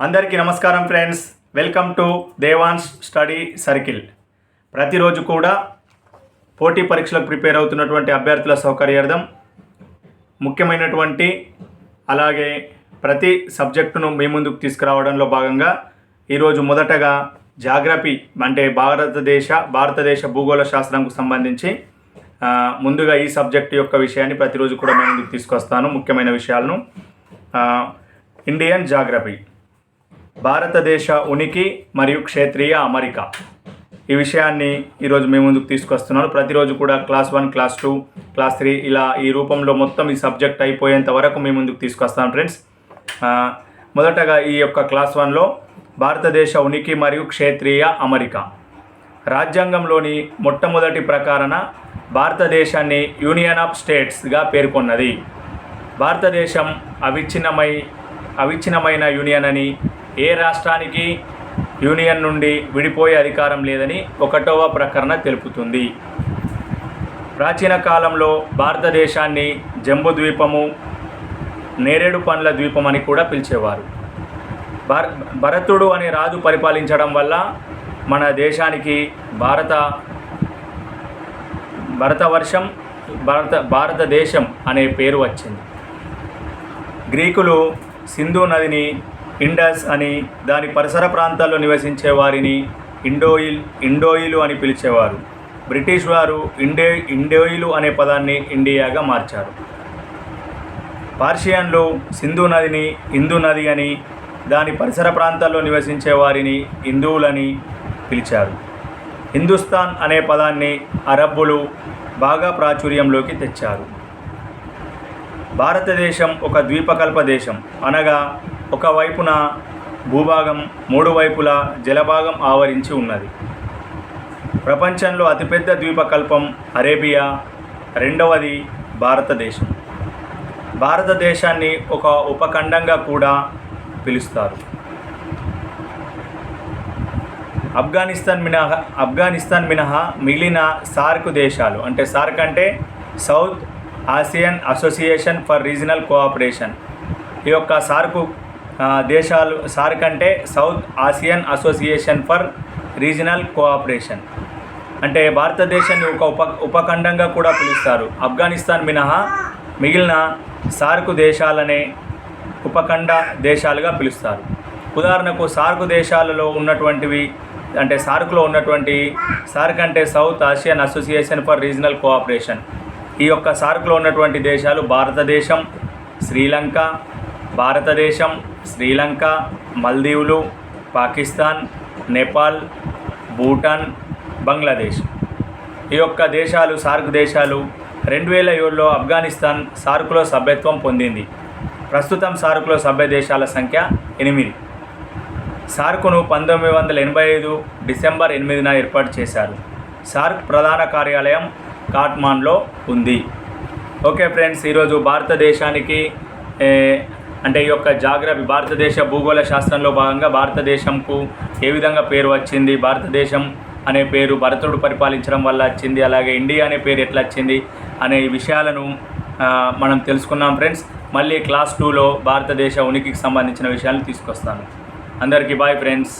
అందరికీ నమస్కారం friends. Welcome to Devans study circle. ప్రతిరోజు కూడా పోటీ పరీక్షలకు ప్రిపేర్ అవుతున్నటువంటి అభ్యర్థుల సౌకర్యార్థం ముఖ్యమైనటువంటి అలాగే ప్రతి సబ్జెక్టును మీ ముందుకు తీసుకురావడంలో భాగంగా ఈరోజు మొదటగా జాగ్రఫీ అంటే భారతదేశ భారతదేశ భూగోళ శాస్త్రంకు సంబంధించి ముందుగా ఈ సబ్జెక్ట్ యొక్క విషయాన్ని ప్రతిరోజు కూడా మీ ముందుకు తీసుకొస్తాను ముఖ్యమైన విషయాలను. Indian geography. భారతదేశ ఉనికి మరియు క్షేత్రీయ అమరిక. ఈ విషయాన్ని ఈరోజు మేము ముందుకు తీసుకొస్తున్నాను. ప్రతిరోజు కూడా class one class two class three ఇలా ఈ రూపంలో మొత్తం ఈ సబ్జెక్ట్ అయిపోయేంత వరకు మేము ముందుకు తీసుకొస్తాను ఫ్రెండ్స్. మొదటగా ఈ యొక్క క్లాస్ వన్లో భారతదేశ ఉనికి మరియు క్షేత్రీయ అమరిక. రాజ్యాంగంలోని మొట్టమొదటి ప్రకారణ భారతదేశాన్ని యూనియన్ ఆఫ్ స్టేట్స్గా పేర్కొన్నది. భారతదేశం అవిచ్ఛిన్నమై అవిచ్ఛిన్నమైన యూనియన్ అని ఏ రాష్ట్రానికి యూనియన్ నుండి విడిపోయే అధికారం లేదని ఒకటవ ప్రకరణ తెలుపుతుంది. ప్రాచీన కాలంలో భారతదేశాన్ని జంబు ద్వీపము నేరేడు పండ్ల ద్వీపం అని కూడా పిలిచేవారు. భర భరతుడు అనే రాజు పరిపాలించడం వల్ల మన దేశానికి భారత భరతవర్షం భారత భారతదేశం అనే పేరు వచ్చింది. గ్రీకులు సింధు నదిని ఇండస్ అని దాని పరిసర ప్రాంతాల్లో నివసించే వారిని ఇండోయిల్ ఇండోయిలు అని పిలిచేవారు. బ్రిటిష్ వారు ఇండే ఇండోయిలు అనే పదాన్ని ఇండియాగా మార్చారు. పార్షియన్లు సింధు నదిని హిందూ నది అని దాని పరిసర ప్రాంతాల్లో నివసించే వారిని హిందువులని పిలిచారు. హిందుస్థాన్ అనే పదాన్ని అరబ్బులు బాగా ప్రాచుర్యంలోకి తెచ్చారు. భారతదేశం ఒక ద్వీపకల్ప దేశం అనగా ఒకవైపున భూభాగం మూడు వైపులా జలభాగం ఆవరించి ఉన్నది. ప్రపంచంలో అతిపెద్ద ద్వీపకల్పం అరేబియా రెండవది భారతదేశం. భారతదేశాన్ని ఒక ఉపఖండంగా కూడా పిలుస్తారు. ఆఫ్ఘనిస్తాన్ మినహా ఆఫ్ఘనిస్తాన్ మినహా మిగిలిన సార్క్ దేశాలు అంటే సార్క్ అంటే South Asian Association for Regional Cooperation. ఈ యొక్క సార్కు దేశాలు సార్క్ అంటే South Asian Association for Regional Cooperation. అంటే భారతదేశాన్ని ఒక ఉప ఉపఖండంగా కూడా పిలుస్తారు. ఆఫ్ఘనిస్తాన్ మినహా మిగిలిన సార్కు దేశాలనే ఉపఖండ దేశాలుగా పిలుస్తారు. ఉదాహరణకు సార్కు దేశాలలో ఉన్నటువంటివి అంటే సార్క్లో ఉన్నటువంటి సార్క్ అంటే South Asian Association for Regional Cooperation. ఈ యొక్క సార్క్లో ఉన్నటువంటి దేశాలు భారతదేశం శ్రీలంక భారతదేశం శ్రీలంక మల్దీవులు పాకిస్తాన్ నేపాల్ భూటాన్ బంగ్లాదేశ్. ఈ యొక్క దేశాలు సార్క్ దేశాలు రెండు వేల ఏడులో ఆఫ్ఘనిస్తాన్ సార్కులో సభ్యత్వం పొందింది. ప్రస్తుతం సార్కులో సభ్య దేశాల సంఖ్య ఎనిమిది. సార్కును పంతొమ్మిది వందల ఎనభై ఐదు డిసెంబర్ ఎనిమిదిన ఏర్పాటు చేశారు. సార్క్ ప్రధాన కార్యాలయం కాట్మాండ్లో ఉంది. ఓకే ఫ్రెండ్స్ ఈరోజు భారతదేశానికి అంటే ఈ యొక్క జాగ్రఫీ భారతదేశ భూగోళ శాస్త్రంలో భాగంగా భారతదేశంకు ఏ విధంగా పేరు వచ్చింది? భారతదేశం అనే పేరు భరతుడు పరిపాలించడం వల్ల వచ్చింది అలాగే ఇండియా అనే పేరు ఎట్లా వచ్చింది అనే విషయాలను మనం తెలుసుకున్నాం ఫ్రెండ్స్. మళ్ళీ క్లాస్ టూలో భారతదేశ ఉనికికి సంబంధించిన విషయాలు తీసుకొస్తాను. అందరికీ బాయ్ ఫ్రెండ్స్.